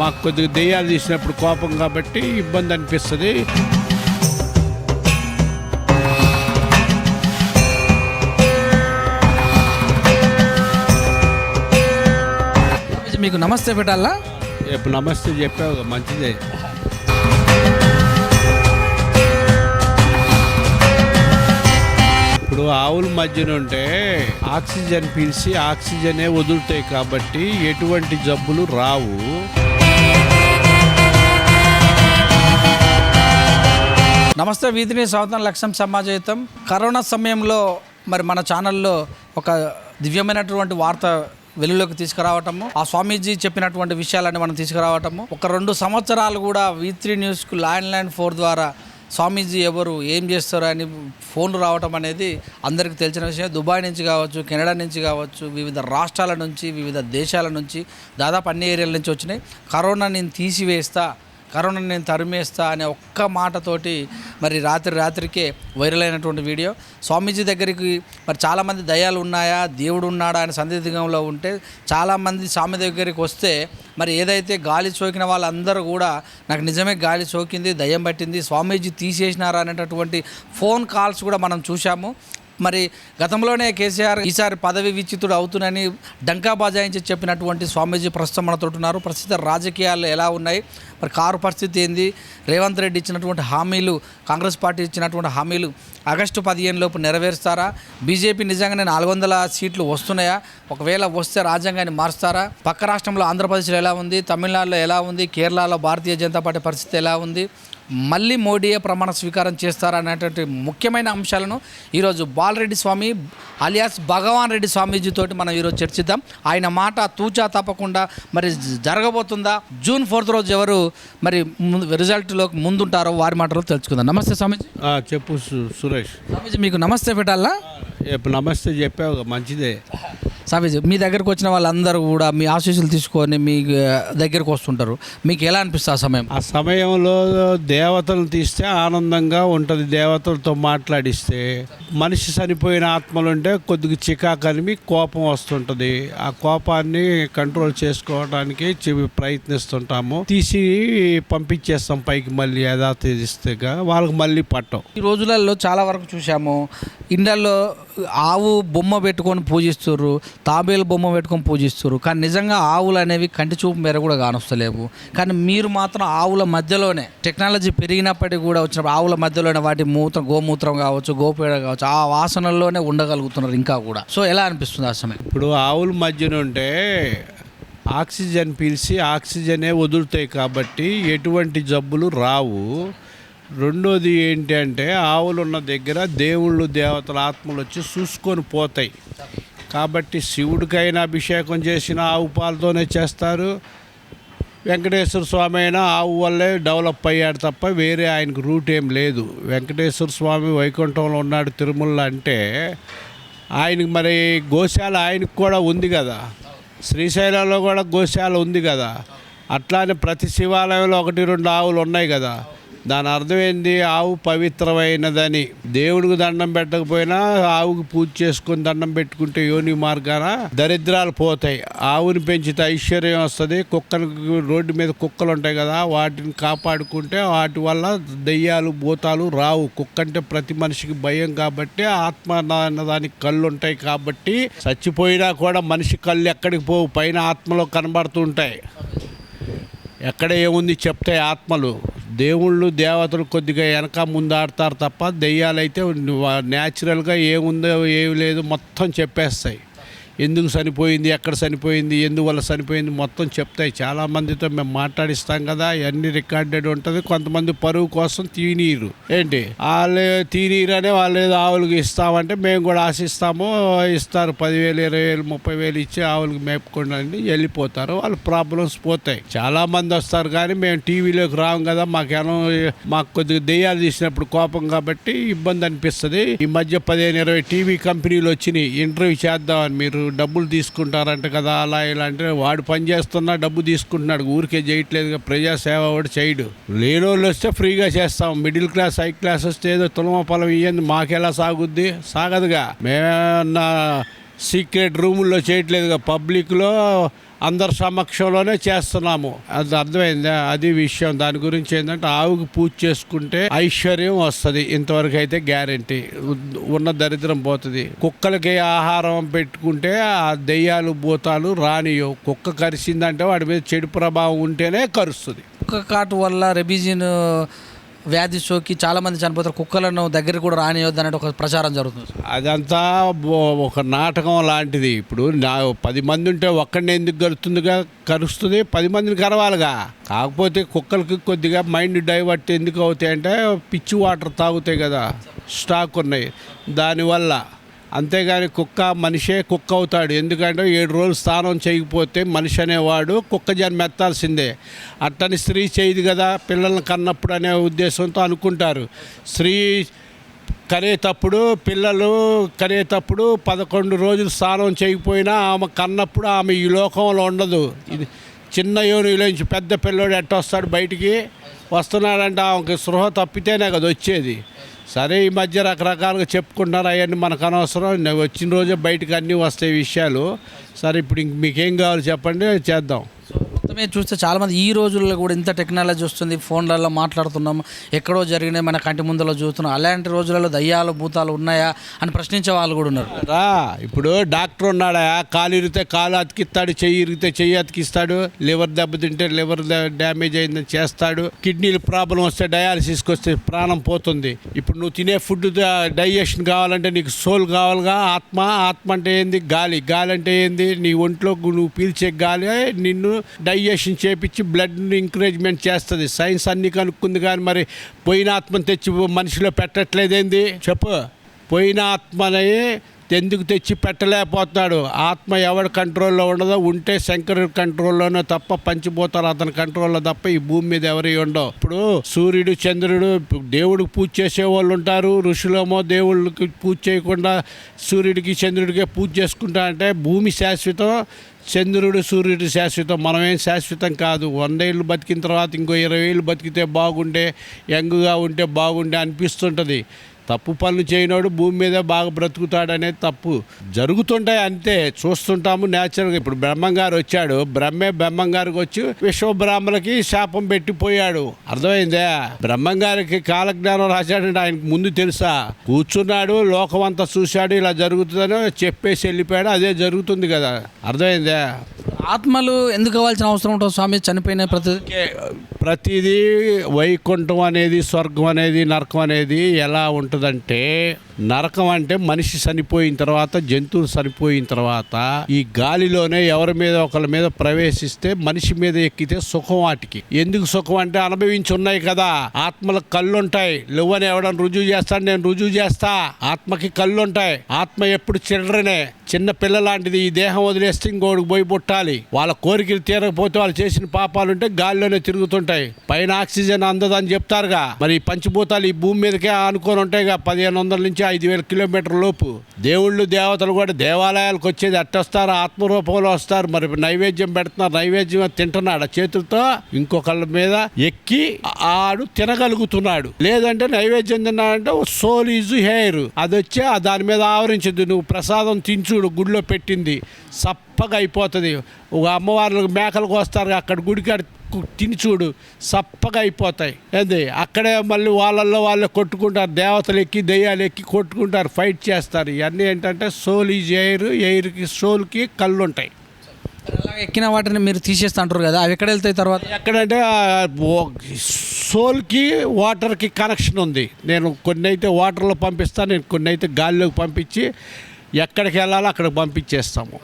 మాకు కొద్దిగా దెయ్యాలు తీసినప్పుడు కోపం కాబట్టి ఇబ్బంది అనిపిస్తుంది. మీకు నమస్తే పెట్టాలా? ఇప్పుడు నమస్తే చెప్పావు మంచిదే. ఇప్పుడు ఆవుల మధ్యన ఉంటే ఆక్సిజన్ పీల్చి ఆక్సిజనే వదులుతాయి కాబట్టి ఎటువంటి జబ్బులు రావు. నమస్తే వీధిని స్వాగతం లక్ష్యం సమాజయుతం. కరోనా సమయంలో మరి మన ఛానల్లో ఒక దివ్యమైనటువంటి వార్త వెలుగులోకి తీసుకురావటము ఆ స్వామీజీ చెప్పినటువంటి విషయాలని మనం తీసుకురావటము. ఒక రెండు సంవత్సరాలు కూడా వీ త్రీ న్యూస్కు ల్యాండ్ లైన్ ఫోర్ ద్వారా స్వామీజీ ఎవరు ఏం చేస్తారు అని ఫోన్లు రావటం అనేది అందరికీ తెలిసిన విషయం. దుబాయ్ నుంచి కావచ్చు కెనడా నుంచి కావచ్చు వివిధ రాష్ట్రాల నుంచి వివిధ దేశాల నుంచి దాదాపు అన్ని ఏరియాల నుంచి వచ్చినాయి. కరోనా నేను తీసివేస్తా కరోనా నేను తరిమేస్తా అనే ఒక్క మాటతోటి మరి రాత్రి రాత్రికే వైరల్ అయినటువంటి వీడియో. స్వామీజీ దగ్గరికి మరి చాలామంది దయాలు ఉన్నాయా? దేవుడు ఉన్నాడా? అనే సందిగ్ధంలో ఉంటే చాలామంది స్వామి దగ్గరికి వస్తే మరి ఏదైతే గాలి సోకిన వాళ్ళందరూ కూడా నాకు నిజమే గాలి సోకింది దయ్యం పట్టింది స్వామీజీ తీసేసినారా అనేటటువంటి ఫోన్ కాల్స్ కూడా మనం చూశాము. మరి గతంలోనే కేసీఆర్ ఈసారి పదవి విచ్యుతుడు అవుతునని డంకా బాజాయించి చెప్పినటువంటి స్వామీజీ ప్రస్తుతం మనతో ఉన్నారు ప్రస్తుత రాజకీయాలు ఎలా ఉన్నాయి? మరి కారు పరిస్థితి ఏంది? రేవంత్ రెడ్డి ఇచ్చినటువంటి హామీలు కాంగ్రెస్ పార్టీ ఇచ్చినటువంటి హామీలు ఆగస్టు పదిహేను లోపు నెరవేరుస్తారా? బీజేపీ నిజంగానే నాలుగు వందల సీట్లు వస్తున్నాయా? ఒకవేళ వస్తే రాజ్యాంగాన్ని మారుస్తారా? పక్క రాష్ట్రంలో ఆంధ్రప్రదేశ్లో ఎలా ఉంది? తమిళనాడులో ఎలా ఉంది? కేరళలో భారతీయ జనతా పార్టీ పరిస్థితి ఎలా ఉంది? మళ్ళీ మోడీయే ప్రమాణ స్వీకారం చేస్తారనేటువంటి ముఖ్యమైన అంశాలను ఈరోజు బాలరెడ్డి స్వామి అలియాస్ భగవాన్ రెడ్డి స్వామీజీతోటి మనం ఈరోజు చర్చిద్దాం. ఆయన మాట తూచా తప్పకుండా మరి జరగబోతుందా? జూన్ ఫోర్త్ రోజు ఎవరు మరి ముందు రిజల్ట్లో ముందుంటారో వారి మాటలో తెలుసుకుందాం. నమస్తే స్వామీజీ. చెప్పు సురేష్. స్వామీజీ మీకు నమస్తే పెట్టాలా? నమస్తే చెప్పావు మంచిదే. స్వామీజీ మీ దగ్గరకు వచ్చిన వాళ్ళందరూ కూడా మీ ఆశీస్సులు తీసుకొని మీ దగ్గరకు వస్తుంటారు. మీకు ఎలా అనిపిస్తుంది ఆ సమయం? ఆ సమయంలో దేవతలను తీస్తే ఆనందంగా ఉంటుంది. దేవతలతో మాట్లాడిస్తే మనిషి చనిపోయిన ఆత్మలుంటే కొద్దిగా చికాకనిమి కోపం వస్తుంటుంది. ఆ కోపాన్ని కంట్రోల్ చేసుకోవడానికి చి- ప్రయత్నిస్తుంటాము. తీసి పంపించేస్తాం పైకి మళ్ళీ యథాతథిస్తేగా వాళ్ళకి మళ్ళీ పట్టం. ఈ రోజులలో చాలా వరకు చూసాము ఇండ్లలో ఆవు బొమ్మ పెట్టుకొని పూజిస్తారు తాబేలు బొమ్మ పెట్టుకొని పూజిస్తారు కానీ నిజంగా ఆవులు అనేవి కంటి చూపు మేర కూడా కానొస్తలేవు. కానీ మీరు మాత్రం ఆవుల మధ్యలోనే టెక్నాలజీ పెరిగినప్పటికీ కూడా వచ్చినప్పుడు ఆవుల మధ్యలోనే వాటి మూత్రం గోమూత్రం కావచ్చు గోపేడ కావచ్చు ఆ వాసనల్లోనే ఉండగలుగుతున్నారు ఇంకా కూడా. సో ఎలా అనిపిస్తుంది ఆ సమయం? ఇప్పుడు ఆవుల మధ్యన ఉంటే ఆక్సిజన్ పీల్చి ఆక్సిజనే వదులుతాయి కాబట్టి ఎటువంటి జబ్బులు రావు. రెండోది ఏంటి అంటే ఆవులు ఉన్న దగ్గర దేవుళ్ళు దేవతల ఆత్మలు వచ్చి చూసుకొని పోతాయి. కాబట్టి శివుడికైనా అభిషేకం చేసిన ఆవు పాలతోనే చేస్తారు. వెంకటేశ్వర స్వామి అయినా ఆవు వల్లే డెవలప్ అయ్యాడు తప్ప వేరే ఆయనకు రూట్ ఏం లేదు. వెంకటేశ్వర స్వామి వైకుంఠంలో ఉన్నాడు తిరుమల అంటే ఆయనకి మరి గోశాల ఆయనకు కూడా ఉంది కదా. శ్రీశైలంలో కూడా గోశాల ఉంది కదా. అట్లానే ప్రతి శివాలయంలో ఒకటి రెండు ఆవులు ఉన్నాయి కదా. దాని అర్థం ఏంది? ఆవు పవిత్రమైనదని. దేవుడికి దండం పెట్టకపోయినా ఆవుకి పూజ చేసుకొని దండం పెట్టుకుంటే యోని మార్గాన దరిద్రాలు పోతాయి. ఆవుని పెంచితే ఐశ్వర్యం వస్తుంది. కుక్కను రోడ్డు మీద కుక్కలు ఉంటాయి కదా వాటిని కాపాడుకుంటే వాటి వల్ల దెయ్యాలు భూతాలు రావు. కుక్క అంటే ప్రతి మనిషికి భయం కాబట్టి ఆత్మ అన్న దానికి కళ్ళు ఉంటాయి కాబట్టి చచ్చిపోయినా కూడా మనిషి కళ్ళు ఎక్కడికి పోవు పైన ఆత్మలో కనబడుతుంటాయి ఎక్కడ ఏముంది చెప్తాయి ఆత్మలు. దేవుళ్ళు దేవతలు కొద్దిగా వెనక ముందాడతారు తప్ప దెయ్యాలైతే న్యాచురల్గా ఏముందో ఏమి లేదు మొత్తం చెప్పేస్తాయి. ఎందుకు చనిపోయింది ఎక్కడ చనిపోయింది ఎందువల్ల చనిపోయింది మొత్తం చెప్తాయి. చాలామందితో మేము మాట్లాడిస్తాం కదా అన్ని రికార్డెడ్ ఉంటుంది. కొంతమంది పరువు కోసం తీనీరు. ఏంటి? వాళ్ళు తీనీరు అనే వాళ్ళు ఏదో ఆవులకి ఇస్తామంటే మేము కూడా ఆశిస్తాము. ఇస్తారు పదివేలు ఇరవై వేలు ముప్పై వేలు ఇచ్చి ఆవులకి మేపుకోండి వెళ్ళిపోతారు. వాళ్ళ ప్రాబ్లమ్స్ పోతాయి. చాలా మంది వస్తారు కానీ మేము టీవీలోకి రాము కదా. మాకేమో మాకు కొద్దిగా దెయ్యాలు తీసినప్పుడు కోపం కాబట్టి ఇబ్బంది అనిపిస్తుంది. ఈ మధ్య పదిహేను ఇరవై టీవీ కంపెనీలు వచ్చినాయి. ఇంటర్వ్యూ చేద్దామని మీరు డబ్బులు తీసుకుంటారంట కదా అలా ఇలా అంటే వాడు పని చేస్తున్నా డబ్బు తీసుకుంటున్నాడు. ఊరికే చేయట్లేదు ప్రజాసేవ వాడు చేయడు. లేని వాళ్ళు వస్తే ఫ్రీగా చేస్తాం. మిడిల్ క్లాస్ హై క్లాస్ వస్తే ఏదో తులమ పొలం ఇవ్వండి మాకెలా సాగుద్ది? సాగదుగా. మేమేమన్నా సీక్రెట్ రూముల్లో చేయట్లేదుగా పబ్లిక్లో అందరి సమక్షంలోనే చేస్తున్నాము. అది అర్థమైందా? అది విషయం. దాని గురించి ఏంటంటే ఆవుకి పూజ చేసుకుంటే ఐశ్వర్యం వస్తుంది. ఇంతవరకు అయితే గ్యారంటీ. ఉన్న దరిద్రం పోతుంది. కుక్కలకి ఆహారం పెట్టుకుంటే ఆ దెయ్యాలు భూతాలు రానియో కుక్క కరిసిందంటే వాడి మీద చెడు ప్రభావం ఉంటేనే కరుస్తుంది. కుక్క కాటు వల్ల రెబిజిన్ వ్యాధి సోకి చాలామంది చనిపోతారు. కుక్కలను దగ్గర కూడా రానియొద్దు అనేది ఒక ప్రచారం జరుగుతుంది. అదంతా ఒక నాటకం లాంటిది. ఇప్పుడు నా పది మంది ఉంటే ఒక్కడిని ఎందుకు కలుస్తుందిగా కరుస్తుంది? పది మందిని కరవాలిగా. కాకపోతే కుక్కలకి కొద్దిగా మైండ్ డైవర్ట్ ఎందుకు అవుతాయి అంటే పిచ్చి వాటర్ తాగుతాయి కదా. స్టాక్ ఉన్నాయి. దానివల్ల అంతేగాని కుక్క మనిషే కుక్క అవుతాడు. ఎందుకంటే ఏడు రోజులు స్నానం చేయకపోతే మనిషి అనేవాడు కుక్క జన్మ ఎత్తాల్సిందే. అట్టని స్త్రీ చేయదు కదా పిల్లల్ని కన్నప్పుడు అనే ఉద్దేశంతో అనుకుంటారు. స్త్రీ కనేటప్పుడు పిల్లలు కనేటప్పుడు పదకొండు రోజులు స్నానం చేయకపోయినా ఆమె కన్నప్పుడు ఆమె ఈ లోకంలో ఉండదు. ఇది చిన్న యోనిలోంచి పెద్ద పిల్లోడు ఎట్ట వస్తాడు బయటికి? వస్తున్నాడంటే ఆమెకి స్పృహ తప్పితేనే కదా వచ్చేది. సరే ఈ మధ్య రకరకాలుగా చెప్పుకుంటున్నారు అవన్నీ మనకు అనవసరం. వచ్చిన రోజే బయటకు అన్నీ వస్తాయి విషయాలు. సరే ఇప్పుడు ఇంక మీకేం కావాలో చెప్పండి చేద్దాం. మొత్తమే చూస్తే చాలామంది ఈ రోజుల్లో కూడా ఇంత టెక్నాలజీ వస్తుంది ఫోన్లలో మాట్లాడుతున్నాం ఎక్కడో జరిగినాయి మన కంటి ముందులో చూస్తున్నాం అలాంటి రోజులలో దయ్యాలు భూతాలు ఉన్నాయా అని ప్రశ్నించే వాళ్ళు కూడా ఉన్నారు. రా ఇప్పుడు డాక్టర్ ఉన్నాడా? కాలు ఇరిగితే కాలు అతికిస్తాడు చెయ్యి ఇరిగితే చెయ్యి అతికిస్తాడు లివర్ దెబ్బతింటే లివర్ డ్యామేజ్ అయిందని చేస్తాడు కిడ్నీలు ప్రాబ్లం వస్తే డయాలసిస్కి వస్తే ప్రాణం పోతుంది. ఇప్పుడు నువ్వు తినే ఫుడ్ డైజెషన్ కావాలంటే నీకు సోల్ కావాలిగా ఆత్మ ఆత్మ అంటే ఏంది? గాలి. గాలి అంటే ఏంది? నీ ఒంట్లో నువ్వు పీల్చే గాలి నిన్ను డైజెషన్ చేపించి బ్లడ్ని ఎంకరేజ్మెంట్ చేస్తుంది. సైన్స్ అన్ని కనుక్కుంది కానీ మరి పోయిన ఆత్మని తెచ్చి మనిషిలో పెట్టట్లేదేంది? చెప్పు. పోయిన ఆత్మని ఎందుకు తెచ్చి పెట్టలేకపోతున్నాడు? ఆత్మ ఎవరి కంట్రోల్లో ఉండదో ఉంటే శంకరుడి కంట్రోల్లోనే తప్ప పంచిపోతారు అతని కంట్రోల్లో తప్ప ఈ భూమి మీద ఎవరి ఉండవు. ఇప్పుడు సూర్యుడు చంద్రుడు దేవుడికి పూజ చేసే వాళ్ళు ఉంటారు. ఋషులేమో దేవుళ్ళకి పూజ చేయకుండా సూర్యుడికి చంద్రుడికి పూజ చేసుకుంటా అంటే భూమి శాశ్వతం చంద్రుడు సూర్యుడు శాశ్వతం. మనమేం శాశ్వతం కాదు. వంద ఏళ్ళు బతికిన తర్వాత ఇంకో ఇరవై ఏళ్ళు బతికితే బాగుండే యంగ్గా ఉంటే బాగుండే అనిపిస్తుంటుంది. తప్పు పనులు చేయనోడు భూమి మీద బాగా బ్రతుకుతాడనేది తప్పు జరుగుతుంటాయి అంతే. చూస్తుంటాము న్యాచురల్గా ఇప్పుడు బ్రహ్మంగారు వచ్చాడు. బ్రహ్మే బ్రహ్మంగారికి వచ్చి విశ్వబ్రాహ్మలకి శాపం పెట్టిపోయాడు. అర్థమైందా? బ్రహ్మంగారికి కాలజ్ఞానం రాశాడంటే ఆయనకు ముందు తెలుసా? కూర్చున్నాడు లోకం అంతా చూశాడు ఇలా జరుగుతుందని చెప్పేసి వెళ్ళిపోయాడు అదే జరుగుతుంది కదా. అర్థమైందా? ఆత్మలు ఎందుకు అవ్వాల్సిన అవసరం ఉంటుంది? స్వామి చనిపోయిన ప్రతి ప్రతిదీ వైకుంఠం అనేది స్వర్గం అనేది నరకం అనేది ఎలా ఉంటుందంటే నరకం అంటే మనిషి చనిపోయిన తర్వాత జంతువులు చనిపోయిన తర్వాత ఈ గాలిలోనే ఎవరి మీద ఒకరి మీద ప్రవేశిస్తే మనిషి మీద ఎక్కితే సుఖం వాటికి. ఎందుకు సుఖం అంటే అనుభవించి ఉన్నాయి కదా. ఆత్మలకు కళ్ళుంటాయి. లేవని ఎవడని రుజువు చేస్తాను నేను రుజువు చేస్తా. ఆత్మకి కళ్ళుంటాయి. ఆత్మ ఎప్పుడు చిల్డ్రనే చిన్న పిల్ల లాంటిది ఈ దేహం వదిలేస్తే ఇంకోడికి పోయి పుట్టాలి. వాళ్ళ కోరికలు తీరకపోతే వాళ్ళు చేసిన పాపాలు ఉంటే గాలిలోనే తిరుగుతుంటాయి. పైన ఆక్సిజన్ అందదని చెప్తారుగా. మరి పంచిపోతాలు ఈ భూమి మీదకే అనుకొని ఉంటాయిగా. పదిహేను వందల నుంచి ఐదు వేల కిలోమీటర్ల లోపు. దేవుళ్ళు దేవతలు కూడా దేవాలయాలకు వచ్చేది అట్టొస్తారు ఆత్మరూపంలో వస్తారు. మరి నైవేద్యం పెడుతున్నారు నైవేద్యం తింటున్నాడు చేతులతో ఇంకొకళ్ళ మీద ఎక్కి ఆడు తినగలుగుతున్నాడు. లేదంటే నైవేద్యం తిన్నాడంటే సోల్ ఈజ్ హెయిర్ అది వచ్చి ఆ దాని మీద ఆవరించింది. నువ్వు ప్రసాదం తించుడు గుడిలో పెట్టింది. సప్పగా అయిపోతుంది. ఒక అమ్మవార్లకు మేకలకు వస్తారు అక్కడ గుడికాడ తిని చూడు సప్పగా అయిపోతాయి. ఏంది? అక్కడే మళ్ళీ వాళ్ళల్లో వాళ్ళే కొట్టుకుంటారు దేవతలు ఎక్కి దెయ్యాలు ఎక్కి కొట్టుకుంటారు ఫైట్ చేస్తారు. ఇవన్నీ ఏంటంటే సోల్ ఈజ్ ఎయిర్ ఎయిర్కి సోల్కి కళ్ళు ఉంటాయి అలా ఎక్కిన వాటిని మీరు తీసేస్తా అంటారు కదా అవి ఎక్కడ వెళ్తాయి తర్వాత? ఎక్కడంటే సోల్కి వాటర్కి కనెక్షన్ ఉంది. నేను కొన్ని అయితే వాటర్లో పంపిస్తాను నేను కొన్ని అయితే గాలిలోకి పంపించి ఎక్కడికి వెళ్ళాలో అక్కడికి పంపించేస్తాము.